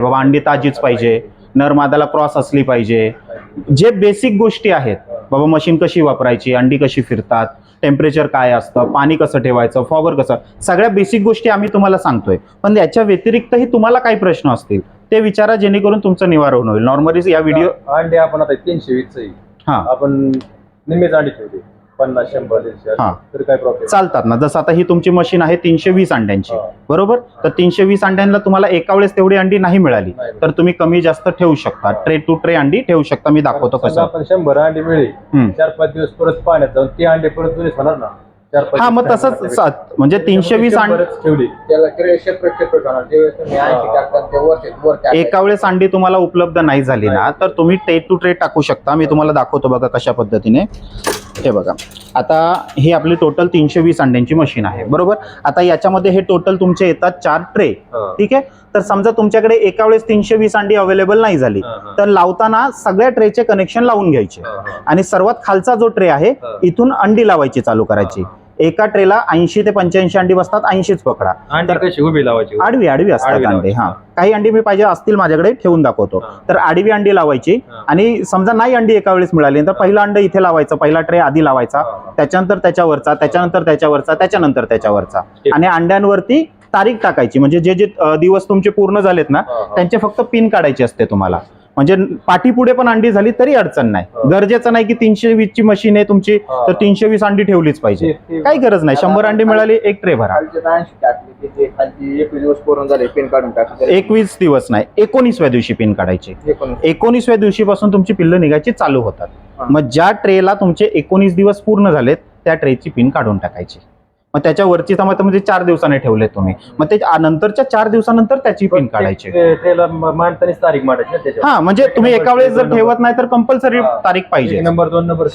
बाबा अंडी ताजीच पाहिजे नरमादाला क्रॉस असली पाहिजे. जे बेसिक गोष्टी आहेत बाबा मशीन कशी वापरायची अंडी कशी फिरतात टेम्परेचर काय असतं पाणी कसं ठेवायचं फॉगर कसं सगळ्या बेसिक गोष्टी आम्ही तुम्हाला सांगतोय. पण याच्या व्यतिरिक्तही तुम्हाला काही प्रश्न असतील ते विचारा जेणेकरून तुमचं निवारण होईल. नॉर्मली या व्हिडिओ अंडे आपण आता तीनशे वीस हा. आपण निम्मेच अंडी ठेवली पन्नास शंभर दीडशे हा. तर काय प्रॉब्लेम चालतात ना. जसं आता ही तुमची मशीन आहे तीनशे वीस अंड्यांची बरोबर? तर तीनशे वीस अंड्यांना तुम्हाला एका वेळेस तेवढी अंडी नाही मिळाली. तर तुम्ही कमी जास्त ठेवू शकता. ट्रे टू ट्रे अंडी ठेवू शकता. मी दाखवतो कसं. आपण शंभर अंडी मिळेल हम्म. चार पाच दिवस परत पाण्यात जाऊन ते अंडे परत जुनेच होणार ना? हा मग तसंच पाण्यात सा- म्हणजे तीनशे वीस ठेवली. एका वेळेस अंडी तुम्हाला उपलब्ध नाही झाली ना तर तुम्ही ट्रे टू ट्रे टाकू शकता. मी तुम्हाला दाखवतो बघा कशा पद्धतीने. हे बघा. आता ही आपली टोटल तीनशे वीस अंड्यांची मशीन आहे. बरोबर? आता याच्यामध्ये हे टोटल तुमचे येतात चार ट्रे. ठीक आहे? तर समजा तुमच्याकडे एका वेळेस तीनशे वीस अंडी अवेलेबल नाही झाली. तर लावताना सगळ्या ट्रेचे कनेक्शन लावून घ्यायचे. आणि सर्वात खालचा जो ट्रे आहे. इथून अंडी लावायची चालू करायची. एका ट्रेला ऐंशी ते पंच्याऐंशी अंडी बसतात ऐंशीच पकडा अंडी कशी उभी लावायची आडवी आडवी असतात आडवी अंडे लावायची. हा काही अंडी मी पाहिजे असतील माझ्याकडे ठेवून दाखवतो हा. तर आडवी अंडी लावायची हा. आणि समजा नाही अंडी एका वेळेस मिळाली तर पहिला अंड इथे लावायचं पहिला ट्रे आधी लावायचा. त्याच्यानंतर त्याच्यावरचा त्याच्यानंतर त्याच्यावरचा त्याच्यानंतर त्याच्यावरचा ठीक. आणि अंड्यांवरती तारीख टाकायची म्हणजे जे जे अ, दिवस तुमचे पूर्ण झालेत ना. त्यांचे फक्त पिन काढायची असते तुम्हाला म्हणजे पाठीपुढे पण अंडी झाली तरी अडचण नाही. हा. गरजेचं नाही की तीनशे वीस ची मशीन आहे तुमची हा. तर तीनशे वीस अंडी ठेवलीच पाहिजे. काही गरज नाही. शंभर अंडी मिळाली एक ट्रे भरा. एकवीस दिवस नाही. एकोणीसव्या दिवशी पिन काढायची. एकोणीस. एकोणीसव्या दिवशीपासून तुमची पिल्लं निघायची चालू होतात. मग ज्या ट्रेला तुमचे एकोणीस दिवस पूर्ण झालेत त्या ट्रेची पिन काढून टाकायची. मग त्याच्यावरची समज म्हणजे चार दिवसाने ठेवले तुम्ही. मग ते नंतरच्या चार दिवसानंतर त्याची पिन काढायची. तारीख मांडायची हा म्हणजे तुम्ही एका वेळेस जर ठेवत नाही तर कंपल्सरी. तारीख पाहिजे. नंबर दोन नंबर.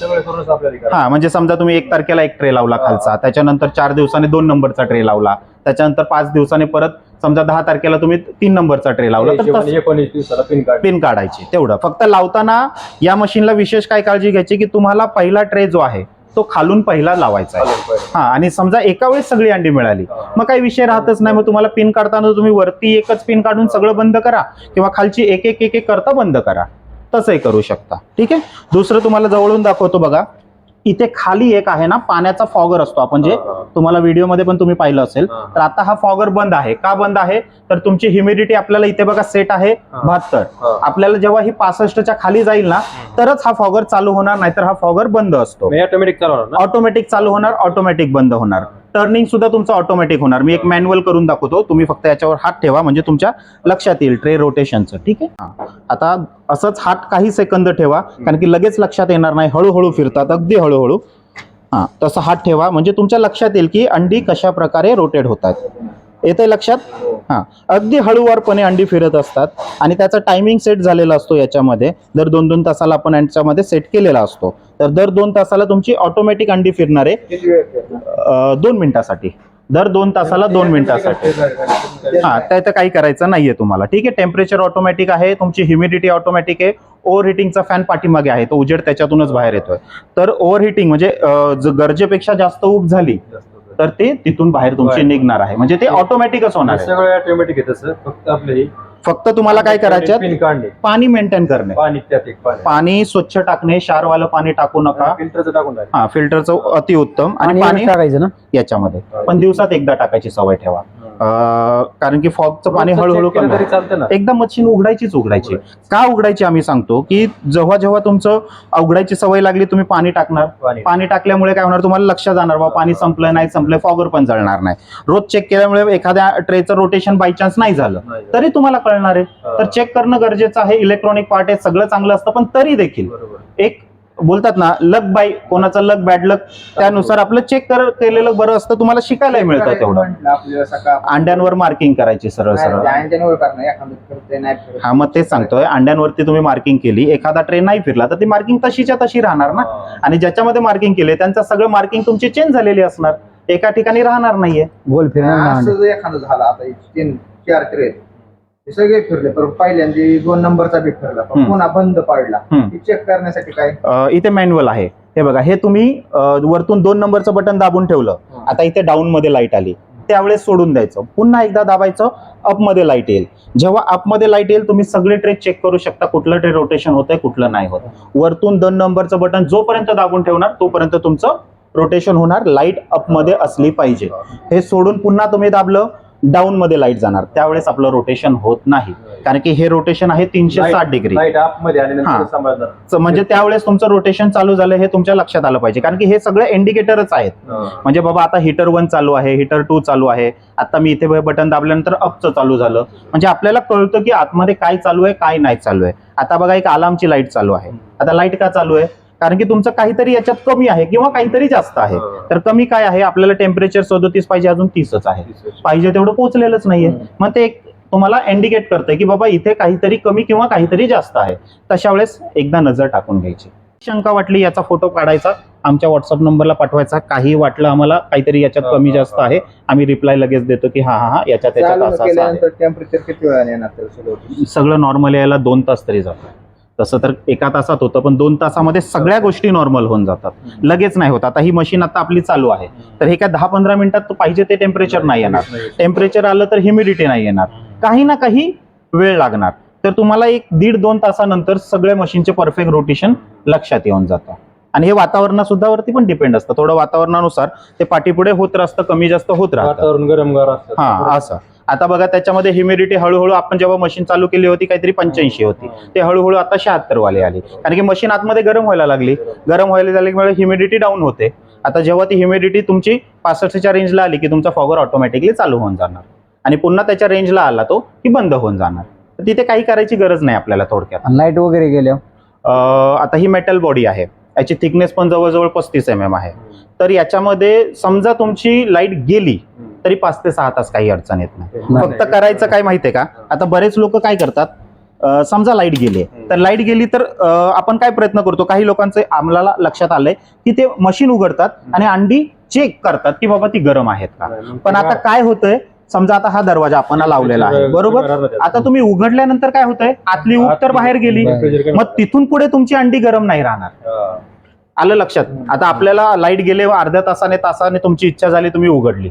हा म्हणजे समजा तुम्ही एक तारखेला एक ट्रे लावला खालचा त्याच्यानंतर चार दिवसाने दोन नंबरचा ट्रे लावला त्याच्यानंतर पाच दिवसाने परत समजा दहा तारखेला तुम्ही तीन नंबरचा ट्रे लावला तर पिन काढायची. तेवढं. फक्त लावताना या मशीनला विशेष काय काळजी घ्यायची की तुम्हाला पहिला ट्रे जो आहे तो खालून पहिला लावायचा आहे. हा आणि समजा एका वेळेस सगळी अंडी मिळाली. मग काही विषय राहतच नाही. मग तुम्हाला पिन काढताना तुम्ही वरती एकच पिन काढून सगळं बंद करा किंवा खालची एक एक एक एक करता बंद करा. तसंही करू शकता. ठीक आहे? दुसरं तुम्हाला जवळून दाखवतो बघा. इथे खाली एक आहे ना पाण्याचा फॉगर असतो आपण जे. तुम्हाला व्हिडिओमध्ये पण तुम्ही पाहिलं असेल. तर आता हा फॉगर बंद आहे. का बंद आहे? तर तुमची ह्युमिडिटी आपल्याला इथे बघा सेट आहे. बहात्तर. आपल्याला जेव्हा ही पासष्टच्या खाली जाईल ना तरच हा फॉगर चालू होणार नाहीतर हा फॉगर बंद असतो. ऑटोमॅटिक ना? ऑटोमॅटिक चालू होणार ऑटोमॅटिक बंद होणार. टर्निंग सुद्धा तुमचं ऑटोमॅटिक होणार. मी एक मॅन्युअल करून दाखवतो. तुम्ही फक्त याच्यावर हात ठेवा म्हणजे तुमच्या लक्षात येईल ट्रे रोटेशनचं ठीक आहे? हा. आता असंच हात काही सेकंद ठेवा कारण की लगेच लक्षात येणार नाही. हळूहळू फिरतात अगदी हळूहळू. हा तसं हात ठेवा. म्हणजे तुमच्या लक्षात येईल की अंडी कशा प्रकारे रोटेट होतात. येते लक्षात? हा. अगदी हळूवारपणे अंडी फिरत असतात आणि त्याचा टायमिंग सेट झालेला असतो याच्यामध्ये. दर दोन दोन तासाला आपण याच्यामध्ये सेट केलेला असतो. तर दर दोन तासाला तुमची ऑटोमॅटिक अंडी फिरणार आहे. दोन मिनिटासाठी. दर दोन तासाला दोन मिनिटासाठी. हा त्याचं काही करायचं नाहीये तुम्हाला. ठीक आहे टेम्परेचर ऑटोमॅटिक आहे तुमची ह्युमिडिटी ऑटोमॅटिक आहे ओव्हर हिटिंगचा फॅन पाठीमागे आहे तो उजेड त्याच्यातूनच बाहेर येतोय. तर ओव्हर हिटिंग म्हणजे गरजेपेक्षा जास्त ऊब झाली तर ते तिथून बाहेर तुमची. निघणार आहे. म्हणजे ते ऑटोमॅटिकच होणार सगळं ऑटोमॅटिक आहे तसं फक्त आपलं फक्त तुम्हाला काय करायचं काढणे. पाणी मेंटेन करणे. पाणी त्यात एक पाणी. पाणी स्वच्छ टाकणे क्षारवालं पाणी टाकू नका. फिल्टरचं टाकून टाक. हा फिल्टरचं अतिउत्तम. आणि पाणी टाकायचं ना? याच्यामध्ये. पण दिवसात एकदा टाकायची सवय ठेवा. कारण की फॉगचं पाणी हळूहळू कमी. एकदा मशीन उघडायचीच उघडायची. का उघडायची आम्ही सांगतो की जेव्हा जेव्हा तुमचं उघडायची सवय लागली तुम्ही पाणी टाकणार. पाणी टाकल्यामुळे काय होणार? तुम्हाला लक्षात जाणार बा पाणी संपलं नाही संपलं फॉगर पण जळणार नाही. रोज चेक केल्यामुळे एखाद्या ट्रेचं रोटेशन बाय चान्स नाही झालं. तरी तुम्हाला कळणार आहे. तर चेक करणं गरजेचं आहे. इलेक्ट्रॉनिक पार्ट आहे सगळं चांगलं असतं पण तरी देखील. एक बोलतात ना लक बाय कोणाचं लक बॅड लक? त्यानुसार आपलं चेक कर केलेलं बरं असतं तुम्हाला शिकायला मिळतं तेवढं. अंड्यांवर मार्किंग करायची सरळ सरळ. हा मग तेच सांगतोय अंड्यांवरती तुम्ही मार्किंग केली एखादा ट्रेन नाही फिरला तर ती मार्किंग तशीच्या तशी राहणार ना. हा. आणि ज्याच्यामध्ये मार्किंग केले त्यांचं सगळं मार्किंग तुमची चेंज झालेली असणार. एका ठिकाणी राहणार नाहीये. गोल फिरणार झालं आता हे सगळे फिरले पण पहिल्यांदा दोन नंबरचा बी फिरला पण हम्म. पुन्हा बंद पाडला. हम्म. चेक करण्यासाठी काय? अं, इथे मॅन्युअल आहे. हे बघा हे तुम्ही अं, वरतून दोन नंबरचं बटन दाबून ठेवलं. आता इथे डाऊन मध्ये लाइट आली. त्यावेळेस सोडून द्यायचं. पुन्हा एकदा दाबायचं अपमध्ये लाइट येईल. जेव्हा अपमध्ये लाइट येईल तुम्ही सगळे ट्रे चेक करू शकता कुठलं ट्रे रोटेशन होतंय कुठलं नाही होत. वरतून दोन नंबरचं बटन जोपर्यंत दाबून ठेवणार तोपर्यंत तुमचं रोटेशन होणार. लाइट अपमध्ये असली पाहिजे. हे सोडून पुन्हा तुम्ही दाबलं डाऊन मध्ये लाइट जाणार. त्यावेळेस आपलं रोटेशन होत नाही. कारण की हे रोटेशन आहे तीनशे साठ डिग्री म्हणजे त्यावेळेस तुमचं रोटेशन चालू झालं हे तुमच्या लक्षात आलं पाहिजे. कारण की हे सगळे इंडिकेटरच आहेत. म्हणजे बाबा आता हिटर वन चालू आहे हिटर टू चालू आहे. आता मी इथे बटन दाबल्यानंतर अपचं चालू झालं. म्हणजे आपल्याला कळतं की आतमध्ये काय चालू आहे काय नाही चालू आहे. आता बघा एक अलार्मची लाइट चालू आहे. आता लाइट का चालू आहे? कारण की तुमचं काहीतरी याच्यात कमी आहे किंवा काहीतरी जास्त आहे. तर कमी काय आहे? आपल्याला टेम्परेचर सदोतीस पाहिजे अजून तीसच आहे. पाहिजे तेवढं पोहोचलेलंच नाहीये. मग ते एक तुम्हाला इंडिकेट करतंय की बाबा इथे काहीतरी कमी किंवा काहीतरी जास्त आहे. तशा वेळेस एकदा नजर टाकून घ्यायची. शंका वाटली याचा फोटो काढायचा आमच्या व्हॉट्सअप नंबरला पाठवायचा. काही वाटलं आम्हाला काहीतरी याच्यात कमी जास्त आहे. आम्ही रिप्लाय लगेच देतो की हा हा हा याच्यात असं असं आहे. टेम्परेचर किती वेळाने येणार तर सगळं सगळं नॉर्मल यायला दोन तास तरी जातात. तसं तर एका तासात होतं पण दोन तासामध्ये सगळ्या गोष्टी नॉर्मल होऊन जातात. लगेच नाही होत. आता ही मशीन आता आपली चालू आहे. तर हे काय दहा पंधरा मिनिटात पाहिजे ते टेम्परेचर नाही येणार. टेम्परेचर आलं तर ह्युमिडिटी नाही येणार. काही ना काही वेळ लागणार. तर तुम्हाला एक दीड दोन तासानंतर सगळ्या मशीनचे परफेक्ट रोटेशन लक्षात येऊन जातं. आणि हे वातावरणासुद्धा वरती पण डिपेंड असतं. थोडं वातावरणानुसार ते पाठीपुढे होत असतं कमी जास्त होत राहतं. वातावरण गरम हा असं. आता बघा त्याच्यामध्ये ह्युमिडिटी हळूहळू आपण जेव्हा मशीन चालू केली होती काहीतरी पंच्याऐंशी होती. ते हळूहळू आता शहात्तर वाले आली. कारण की मशीन आतमध्ये गरम व्हायला लागली. गरम व्हायला लागल्यामुळे ह्युमिडिटी डाऊन होते. आता जेव्हा ती ह्युमिडिटी तुमची पासष्टच्या रेंजला आली की तुमचा फॉगर ऑटोमॅटिकली चालू होऊन जाणार. आणि पुन्हा त्याच्या रेंजला आला तो की बंद होऊन जाणार. तर तिथे काही करायची गरज नाही आपल्याला थोडक्यात. लाइट वगैरे गेल्या? आता ही मेटल बॉडी आहे. याची थिकनेस पण जवळजवळ पस्तीस एम एम आहे. तर याच्यामध्ये समजा तुमची लाइट गेली तरी पाच ते सहा तास काही अडचण येत नाही. फक्त करायचं काय माहितीये का? आता बरेच लोक काय करतात? समजा लाइट गेली तर लाइट गेली तर आपण काय प्रयत्न करतो? काही लोकांचे आम्हाला लक्षात आलंय की ते मशीन उघडतात आणि अंडी चेक करतात की बाबा ती गरम आहेत का? पण आता काय? होतंय? समजा आता हा दरवाजा आपण लावलेला आहे. बरोबर? आता तुम्ही उघडल्यानंतर काय होतंय? आतली ऊब तर बाहेर गेली. मग तिथून पुढे तुमची अंडी गरम नाही राहणार. आलं लक्षात? आता आपल्याला लाइट गेले अर्ध्या तासाने तासाने तुमची इच्छा झाली तुम्ही उघडली.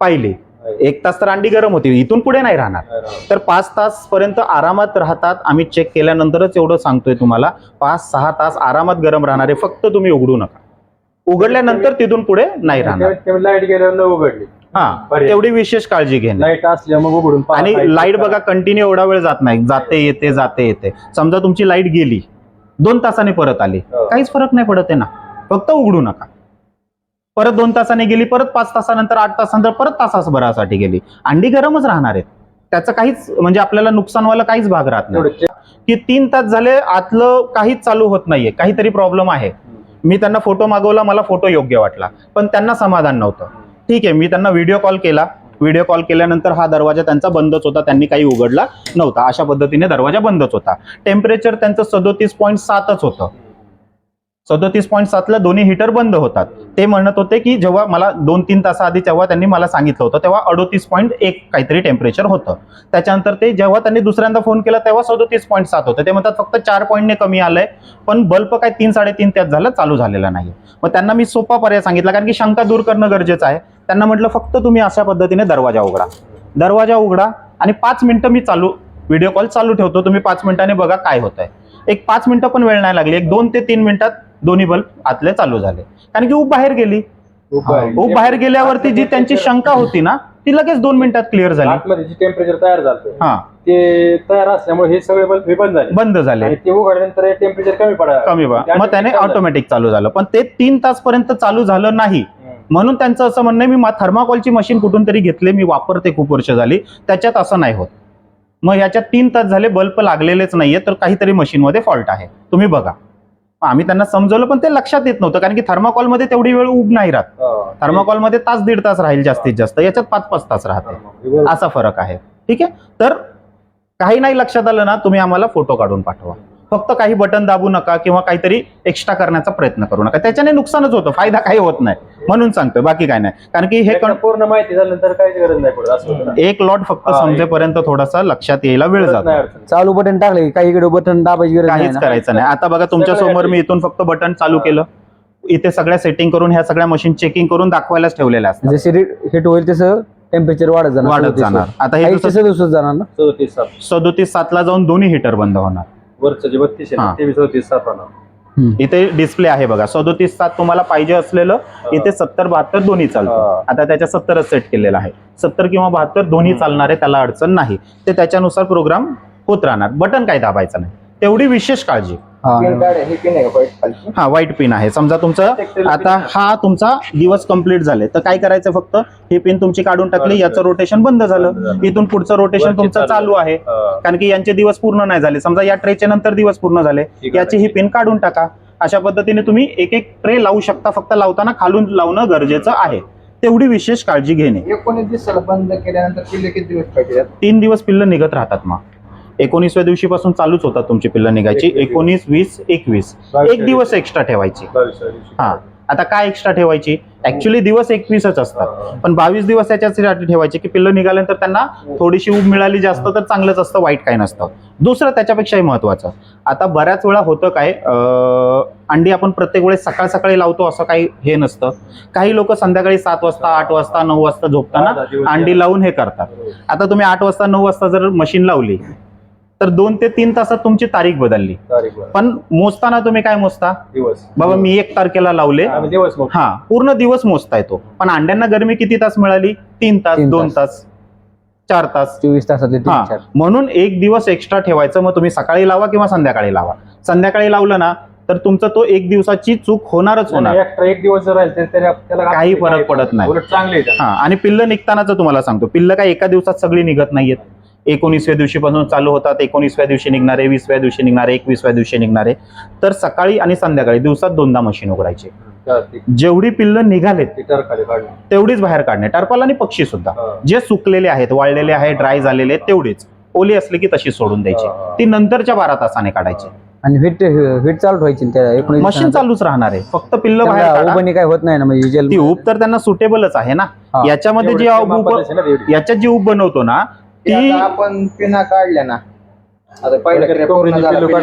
पाहिली. एक तास तर अंडी गरम होती इथून पुढे नाही राहणार. तर पाच तास पर्यंत आरामात राहतात आम्ही चेक केल्यानंतरच एवढं सांगतोय तुम्हाला पाच सहा तास आरामात गरम राहणार आहे फक्त तुम्ही उघडू नका. उघडल्यानंतर तिथून पुढे नाही राहणार. लाइट गेल्यावर न उघडली. हा. तेवढी विशेष काळजी घेणे. लाइट असल्या मग उघडून आणि लाइट बघा कंटिन्यू एवढा वेळ जात नाही. जाते येते जाते येते. समजा तुमची लाइट गेली दोन तासाने परत आली. हो. काहीच फरक नाही पडत आहे ना. फक्त उघडू नका. परत दोन तासाने गेली परत पाच तासानंतर आठ तासानंतर परत तासाभरासाठी गेली. अंडी गरमच राहणार आहेत. त्याचं काहीच म्हणजे आपल्याला नुकसान व्हायला काहीच भाग राहत नाही. की तीन तास झाले आतलं काहीच चालू होत नाहीये. काहीतरी प्रॉब्लेम आहे. मी त्यांना फोटो मागवला मला फोटो योग्य वाटला. पण त्यांना समाधान नव्हतं. ठीक आहे मी त्यांना व्हिडिओ कॉल केला. व्हिडिओ कॉल केल्यानंतर हा दरवाजा त्यांचा बंदच होता. त्यांनी काही उघडला नव्हता. अशा पद्धतीने दरवाजा बंदच होता. टेम्परेचर त्यांचं सदोतीस पॉईंट सातच होतं. सदोतीस पॉईंट सातला दोन्ही हिटर बंद होतात. ते म्हणत होते की जेव्हा मला दोन तीन तासाआधी जेव्हा त्यांनी मला सांगितलं होतं तेव्हा अडोतीस पॉईंट एक काहीतरी टेम्परेचर होतं. त्याच्यानंतर ते जेव्हा त्यांनी दुसऱ्यांदा फोन केला तेव्हा सदोतीस पॉईंट सात होतं. ते म्हणतात फक्त चार पॉईंटने कमी आलंय पण बल्ब काय तीन साडेतीन त्यात झालं चालू झालेला नाही मग त्यांना मी सोपा पर्याय सांगितला कारण की शंका दूर करणं गरजेचं आहे. त्यांना म्हटलं फक्त तुम्ही अशा पद्धतीने दरवाजा उघडा. दरवाजा उघडा आणि पाच मिनटं मी चालू व्हिडिओ कॉल चालू ठेवतो. तुम्ही पाच मिनिटांनी बघा काय होत आहे एक पाच मिनिटं पण वेळ नाही लागली. एक दोन ते तीन मिनिटात दोन्ही बल्ब आतले चालू झाले. कारण की ऊब बाहेर गेली. ऊब बाहेर गेल्यावरती जी त्यांची शंका होती. ना ती लगेच दोन मिनिटात क्लिअर झाली. आतमध्ये जे टेम्परेचर तयार झालं हा. ते तयार असल्यामुळे हे सगळे बल्ब हे बंद झाले. बंद झाले. आणि ते उघडल्यानंतर टेम्परेचर कमी पडा कमी बा मग त्याने ऑटोमॅटिक चालू झालं. पण ते तीन तास पर्यंत चालू झालं नाही. म्हणून त्यांचं असं म्हणणं आहे, मी थर्माकॉलची मशीन कुठून तरी घेतली मी वापरते खूप वर्ष झाली. त्याच्यात असं नाही होत. मग ह्याच्यात तीन तास झाले बल्ब लागलेलेच नाहीये तर काहीतरी मशीनमध्ये फॉल्ट आहे. तुम्ही बघा. आम्ही त्यांना समजवलं पण ते लक्षात येत नव्हतं कारण की थर्माकॉलमध्ये तेवढी वेळ उब नाही राहत. थर्माकॉलमध्ये तास दीड तास राहील जास्तीत जास्त याच्यात पाच पाच तास राहते. असा फरक आहे. ठीक आहे? तर काही नाही लक्षात आलं ना तुम्ही आम्हाला फोटो काढून पाठवा. फक्त काही बटन दाबू नका किंवा काहीतरी एक्स्ट्रा करण्याचा प्रयत्न करू नका. त्याच्याने नुकसानच होतं फायदा काही होत नाही. म्हणून सांगतोय बाकी काय नाही. कारण की हे पूर्ण माहिती झाल्यानंतर काहीच गरज नाही पडत असं होतं ना. एक लॉट फक्त हा, समजेपर्यंत थोडासा लक्षात यायला वेळ गरज नाही जातो अडचण. चालू बटन टाकले की काही इकडे बटन दाबायची गरज नाही काहीच ना. करायचं नाही. आता बघा तुमच्यासमोर मी इथून फक्त बटन चालू केलं. इथे सगळ्या सेटिंग करून ह्या सगळ्या मशीन चेकिंग करून दाखवायलाच ठेवलेल्या असतात. जसे हिट होईल तसं टेम्परेचर वाढत जाणार. वाढत 37 जाणार. आता हे सदुसष्ट जाणार ना. सदोतीस सात सदोतीस सातला जाऊन दोन्ही हिटर बंद होणार. वरचं जे बत्तीस आहे हा. सात राहणार. इथे डिस्प्ले आहे बघा. सदोतीस सात तुम्हाला पाहिजे असलेलं इथे सत्तर बहात्तर दोन्ही चालतं. आता त्याच्या सत्तरच सेट केलेलं आहे. सत्तर किंवा बहात्तर दोन्ही चालणार आहे त्याला अडचण नाही. ते त्याच्यानुसार प्रोग्राम होत राहणार. बटन काही दाबायचं नाही. तेवढी विशेष काळजी. पिन ही पिन आहे का? White खालची? हा वाईट पिन आहे. समजा तुमचं आता हा तुमचा दिवस कंप्लीट झाले. तर काय करायचं फक्त? ही पिन तुमची काढून टाकली याचं रोटेशन बंद झालं. इथून पुढचं रोटेशन तुमचं चालू. आहे. कारण की यांचे दिवस पूर्ण नाही झाले. समजा या ट्रेच्या नंतर दिवस पूर्ण झाले. याची ही पिन काढून टाका. अशा पद्धतीने तुम्ही एक एक ट्रे लावू शकता. फक्त लावताना खालून लावणं गरजेचं आहे. तेवढी विशेष काळजी घेणे. एकोणीस दिवसाला बंद केल्यानंतर पिल्ले किती दिवस पाहिजे? तीन दिवस पिल्लं निघत राहतात मग. एकोणीसव्या दिवशीपासून चालूच होतात तुमची पिल्लं निघायची. एक- एक एकोणीस वीस एकवीस. एक दिवस एक्स्ट्रा ठेवायची. हा. आता काय एक्स्ट्रा ठेवायची? ऍक्च्युली दिवस एकवीसच असतात. हा. पण बावीस दिवस त्याच्यासाठी ठेवायचे की पिल्लं निघाल्यानंतर त्यांना थोडीशी ऊब मिळाली जास्त तर चांगलंच असतं वाईट काय नसतं. दुसरं त्याच्यापेक्षाही महत्वाचं. आता बऱ्याच वेळा होतं काय अंडी आपण प्रत्येक वेळेस सकाळ सकाळी लावतो असं काही हे नसतं. काही लोक संध्याकाळी सात वाजता आठ वाजता नऊ वाजता झोपताना अंडी लावून हे करतात. आता तुम्ही आठ वाजता नऊ वाजता जर मशीन लावली तर दोन ते तीन तासात तुमची तारीख बदलली. पण मोजताना तुम्ही काय मोजता? दिवस. बाबा मी एक तारखेला लावले. आम्ही दिवस हा पूर्ण दिवस मोजता येतो पण अंड्यांना गरमी किती तास मिळाली? तीन तास दोन तास. तास चार तास. चोवीस चार. म्हणून एक दिवस एक्स्ट्रा ठेवायचं मग तुम्ही सकाळी लावा किंवा संध्याकाळी लावा. संध्याकाळी लावलं ना तर तुमचं तो एक दिवसाची चूक होणारच होणार. एक दिवस जर काही फरक पडत नाही. हा आणि पिल्लं निघतानाच तुम्हाला सांगतो. पिल्लं काय एका दिवसात सगळी निघत नाहीयेत. एकोणीसव्या दिवशीपासून चालू होतात एकोणीसव्या दिवशी निघणारे वीसव्या दिवशी निघणारे एकवीसव्या दिवशी निघणारे. तर सकाळी आणि संध्याकाळी दिवसात दोनदा मशीन उघडायची. जेवढी पिल्लं निघालेत तेवढीच बाहेर काढणे. टरपाल आणि पक्षी सुद्धा. जे सुकलेले आहेत वाळलेले आहेत ड्राय झालेले आहेत तेवढीच. ओली असली की तशी सोडून द्यायची. ती नंतरच्या बारा तासाने काढायची. आणि हिट हिट चालू एकोणीस मशीन. चालूच राहणार आहे. फक्त पिल्लं बाहेर काय होत नाही ना म्हणजे ती तर त्यांना सुटेबलच आहे ना. याच्यामध्ये जी. याच्यात जी ऊब बनवतो ना ते ती आता आपण पिना काढल्या ना. आता पहिला क्रिया पूर्ण झाला, पिना.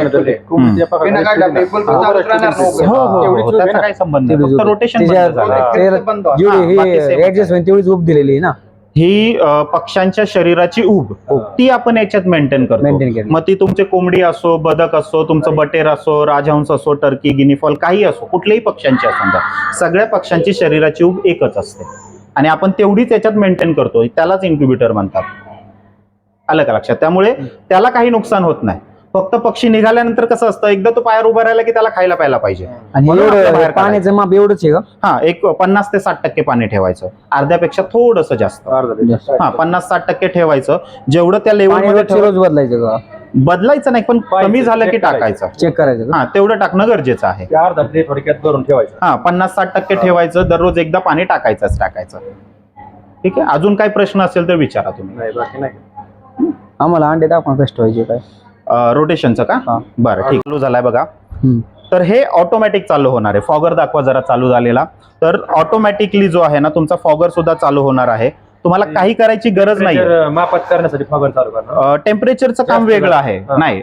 बिलकुल हा, चालूच राहणार. हो हो, हो त्याचा संबंध नाही. फक्त झालं. हा. ते- बंद व्हा. जेवढी हा, ही ऍडजस्ट होईल तेवढीच दिलेली आहे ना. ही अ, पक्ष्यांच्या शरीराची ऊब हा. ती आपण याच्यात मेंटेन करतो. केली. मग ती तुमचे कोंबडी असो बदक असो तुमचं बटेर असो राजहंस असो टर्की गिनीफॉल काही असो कुठल्याही पक्ष्यांची असो द्या सगळ्या पक्ष्यांची शरीराची ऊब एकच असते. आणि आपण तेवढीच याच्यात मेंटेन करतो. त्यालाच इन्क्युबेटर म्हणतात. आलं का लक्षात? त्यामुळे त्याला काही नुकसान होत नाही. फक्त पक्षी निघाल्यानंतर कसं असतं एकदा तो पायावर उभा राहिला की त्याला खायला प्यायला पाहिजे. आणि म्हणून आपल्या एवढं बाहेर पाण्याचं माप एवढंच आहे का? हा एक पन्नास ते साठ टक्के पाणी ठेवायचं. अर्ध्यापेक्षा थोडस जास्त. हा पन्नास साठ टक्के ठेवायचं. जेवढं त्या पाणी लेवलमध्ये रोजची रोज बदलायचं का? बदलायचं नाही पण कमी झालं की. टाकायचं. चेक करायचं का? हा तेवढं टाकणं गरजेचं आहे. थोडक्यात ठेवायचं. हा पन्नास साठ टक्के ठेवायचं दररोज एकदा पाणी टाकायचंच टाकायचं. ठीक आहे? अजून काही प्रश्न असेल तर विचारा तुम्ही. नाही बाकी नाही. आम्हाला अंडे दाखवा कष्ट व्हायचे काय. रोटेशनचं का. बरं ठीक. चालू झालाय बघा. तर हे ऑटोमॅटिक चालू होणार आहे. फॉगर दाखवा जरा चालू झालेला. तर ऑटोमॅटिकली जो आहे ना तुमचा फॉगर सुद्धा चालू होणार आहे. तुम्हाला काही करायची गरज नाही मापात करण्यासाठी फॉगर चालू करणार टेम्परेचरचं काम वेगळं. आहे. नाही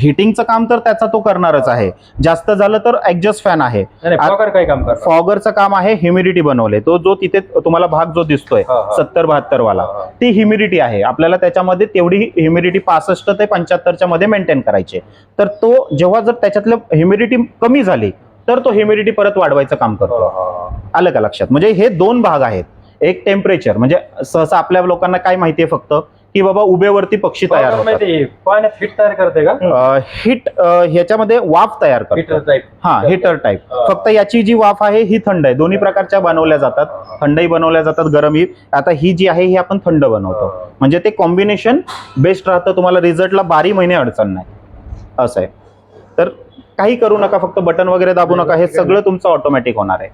हिटिंगचं काम तर त्याचा तो करणारच आहे जास्त झालं तर ऍडजस्ट फॅन आहे फॉगर काय काम फॉगरचं काम आहे ह्युमिडिटी बनवले तो जो तिथे तुम्हाला भाग जो दिसतोय. सत्तर बहात्तर वाला. ती ह्युमिडिटी आहे आपल्याला त्याच्यामध्ये तेवढी ह्युमिडिटी पासष्ट ते पंच्याहत्तरच्या मध्ये मेंटेन करायची. तर तो जेव्हा जर त्याच्यातलं ह्युमिडिटी कमी झाली तर तो ह्युमिडिटी परत वाढवायचं काम करतो. आलं का लक्षात म्हणजे हे दोन भाग आहेत एक टेम्परेचर म्हणजे सहसा आपल्या लोकांना काय माहितीये फक्त की बाबा उभेवरती पक्षी तयार होतात. माहिती पाण्यात हिट तयार करते का? हिट ह्याच्यामध्ये वाफ तयार करतो हा हिटर टाईप. फक्त याची जी वाफ आहे ही थंड आहे. दोन्ही प्रकारच्या बनवल्या जातात. थंडही बनवल्या जातात गरमही. आता ही जी आहे ही आपण थंड बनवतो. म्हणजे ते कॉम्बिनेशन बेस्ट राहतं. तुम्हाला रिझल्टला बारी महिने अडचण नाही. असं आहे. तर काही करू नका फक्त बटन वगैरे दाबू नका. हे सगळं तुमचं ऑटोमॅटिक होणार आहे.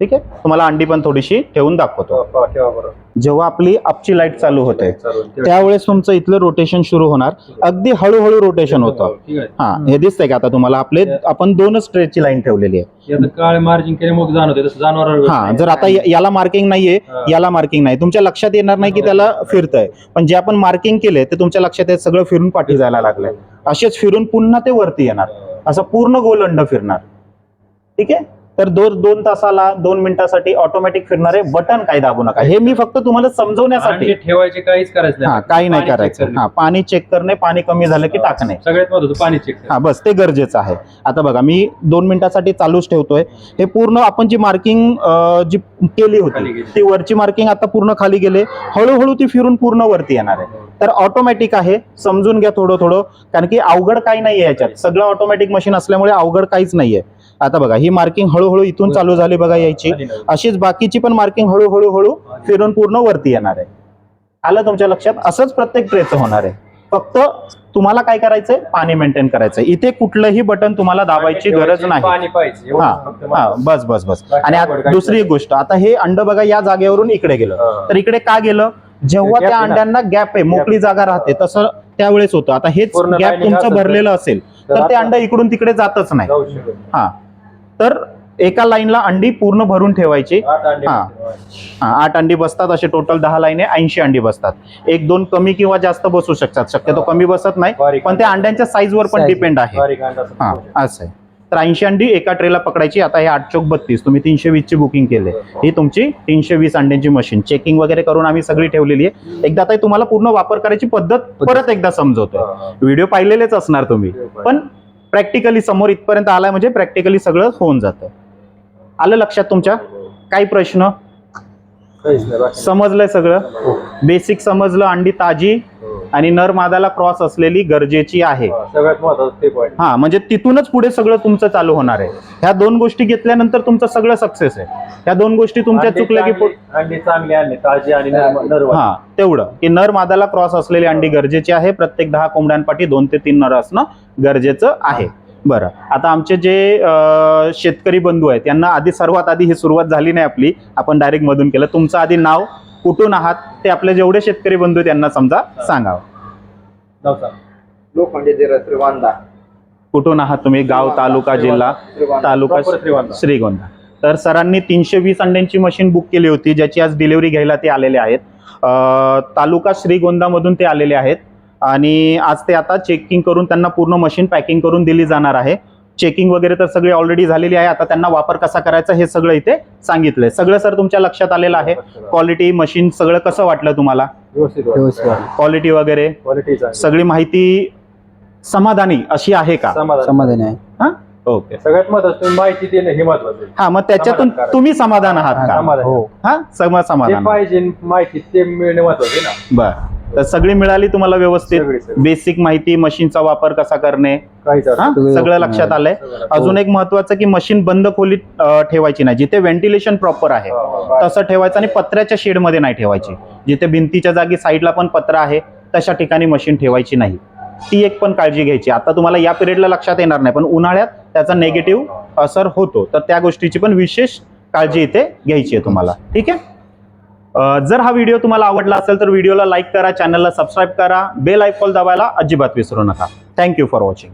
ठीक आहे? तुम्हाला अंडी पण थोडीशी ठेवून दाखवतो. ठेवा बरं. जेव्हा आपली अपची लाइट चालू होते. त्यावेळेस तुमचं इथलं रोटेशन सुरू होणार. अगदी हळूहळू रोटेशन होतं. ठीक आहे. हा हे दिसतंय का आता तुम्हाला? आपले आपण दोनच ट्रेची लाईन ठेवलेली आहे. हा जर आता याला मार्किंग नाहीये हा. याला मार्किंग नाही. तुमच्या लक्षात येणार नाही की त्याला फिरतंय. पण जे आपण मार्किंग केले ते तुमच्या लक्षात येत सगळं फिरून पाठी जायला लागलंय. असेच फिरून पुन्हा ते वरती येणार. असं पूर्ण गोल अंड फिरणार. ठीक आहे? तर दोन दोन तासाला दोन मिनिटासाठी ऑटोमॅटिक फिरणारे बटन काय दाबू नका. हे मी फक्त तुम्हाला समजवण्यासाठी. ठेवायचे काहीच करायचं हा काही नाही करायचं. हा पाणी चेक करणे पाणी कमी झालं की टाकणे. सगळ्यात महत्वाचं पाणी चेक हा बस ते गरजेचं आहे. आता बघा मी दोन मिनिटासाठी चालूच ठेवतोय. हे पूर्ण आपण जी मार्किंग जी केली होती. ती वरची मार्किंग आता पूर्ण खाली गेले. हळूहळू ती फिरून पूर्ण वरती येणार आहे. तर ऑटोमॅटिक आहे. समजून घ्या थोडं थोडं. कारण की अवघड काही नाहीये याच्यात. सगळं ऑटोमॅटिक मशीन असल्यामुळे अवघड काहीच नाहीये. आता बघा ही मार्किंग हळूहळू इथून चालू झाली बघा यायची. अशीच बाकीची पण मार्किंग हळूहळू हळू फिरून पूर्ण वरती येणार आहे. आलं तुमच्या लक्षात? असंच प्रत्येक ट्रेचं होणार आहे. फक्त तुम्हाला काय करायचंय? पाणी मेंटेन करायचंय. इथे कुठलंही बटन तुम्हाला दाबायची गरज नाही. हा हा. बस बस बस. आणि दुसरी. गोष्ट आता हे अंड बघा या जागेवरून इकडे गेलं. तर इकडे का गेलं? जेव्हा त्या. अंड्यांना गॅप आहे मोकळी जागा राहते तसं त्यावेळेस होतं. आता हेच गॅप तुमचं भरलेलं असेल तर ते अंड इकडून तिकडे जातच नाही. हा. तर एका लाईनला अंडी पूर्ण भरून ठेवायची. आठ अंडे हा. हा, आठ अंडी बसतात असे टोटल दहा लाईने ऐंशी अंडी बसतात. एक दोन कमी किंवा जास्त बसू शकतात. शक्यतो कमी बसत नाही पण ते अंड्यांच्या साईजवर पण. डिपेंड आहे. हा असं आहे. तर ऐंशी अंडी एका ट्रेला पकडायची. आता हे आठ चौक बत्तीस. तुम्ही तीनशे वीस ची बुकिंग केले ही. तुमची तीनशे वीस अंड्यांची मशीन चेकिंग वगैरे करून आम्ही सगळी ठेवलेली आहे. एकदा आता तुम्हाला पूर्ण वापर करायची पद्धत परत एकदा समजवतोय. व्हिडिओ पाहिलेलेच असणार तुम्ही. पण प्रॅक्टिकली समोर इथपर्यंत आलाय म्हणजे प्रॅक्टिकली सगळं होऊन जातं. आलं लक्षात तुमच्या? काही प्रश्न? समजलंय सगळं? बेसिक समजलं अंडी ताजी. आणि नर मादाला क्रॉस असलेली गरजेची आहे. सगळ्यात महत्वाचं हा म्हणजे तिथूनच पुढे सगळं तुमचं चालू होणार आहे. ह्या दोन गोष्टी घेतल्यानंतर तुमचं सगळं सक्सेस आहे. ह्या दोन गोष्टी तुमच्या चुकल्या की चांगली आणली ताजी आणि. हा तेवढं. की नर मादाला क्रॉस असलेली अंडी गरजेची आहे. प्रत्येक दहा कोंबड्यांपाठी दोन ते तीन नर असणं गरजेचं आहे. बरं. आता आमचे जे शेतकरी बंधू आहेत त्यांना आधी सर्वात आधी ही सुरुवात झाली नाही आपली. आपण डायरेक्ट मधून केलं. तुमचं आधी नाव कुठून आहात? ते आपले जेवढे शेतकरी बंधू त्यांना समजा सांगावं. लोखंडे दिरा श्रीवांदा कुठून आहात तुम्ही? गाव तालुका जिल्हा. तालुका श्रीगोंदा. तर सरांनी तीनशे वीस अंड्यांची मशीन बुक केली होती ज्याची आज डिलिव्हरी घ्यायला ते आलेले आहेत. तालुका श्रीगोंदामधून ते आलेले आहेत. आणि आज ते आता चेकिंग करून त्यांना पूर्ण मशीन पॅकिंग करून दिली जाणार आहे. चेकिंग वगैरे तर सगळी ऑलरेडी झालेली आहे. आता त्यांना वापर कसा करायचा हे सगळं इथे सांगितलंय. सगळं सर तुमच्या लक्षात आलेलं आहे. क्वालिटी मशीन सगळं कसं वाटलं तुम्हाला? व्यवस्थित व्यवस्थित वाटलं. क्वालिटी वगैरे. सगळी माहिती समाधानी अशी आहे का? समाधान. समाधानी आहे. ओके. सगळ्यात महत्वाचं तुम्ही माहिती देणं हे महत्वाचं. हा मग त्याच्यातून. तुम्ही समाधान आहात का? समाधान. हो. हा? सम जे समाधान पाहिजे माहिती ते मिळणे महत्वाचं ना. बर. तर सगळी मिळाली तुम्हाला व्यवस्थित. बेसिक माहिती मशीनचा वापर कसा करणे? हा? सगळं लक्षात आहे. आलंय. नाही. अजून एक महत्वाचं की मशीन बंद खोलीत ठेवायची नाही. जिथे व्हेंटिलेशन प्रॉपर आहे हा, हा. तसं ठेवायचं आणि पत्र्याच्या शेडमध्ये नाही ठेवायची. जिथे भिंतीच्या जागी साईडला पण पत्र आहे तशा ठिकाणी मशीन ठेवायची नाही. ती एक पण काळजी घ्यायची. आता तुम्हाला या पिरियडला लक्षात येणार नाही पण उन्हाळ्यात त्याचा नेगेटिव्ह असर होतो. तर त्या गोष्टीची पण विशेष काळजी इथे घ्यायची आहे तुम्हाला. ठीक आहे? जर हा व्हिडिओ तुम्हाला आवडला असेल तर व्हिडिओला लाईक करा चॅनलला सबस्क्राईब करा. बेल आयकॉल दाबायला अजिबात विसरू नका. Thank you for watching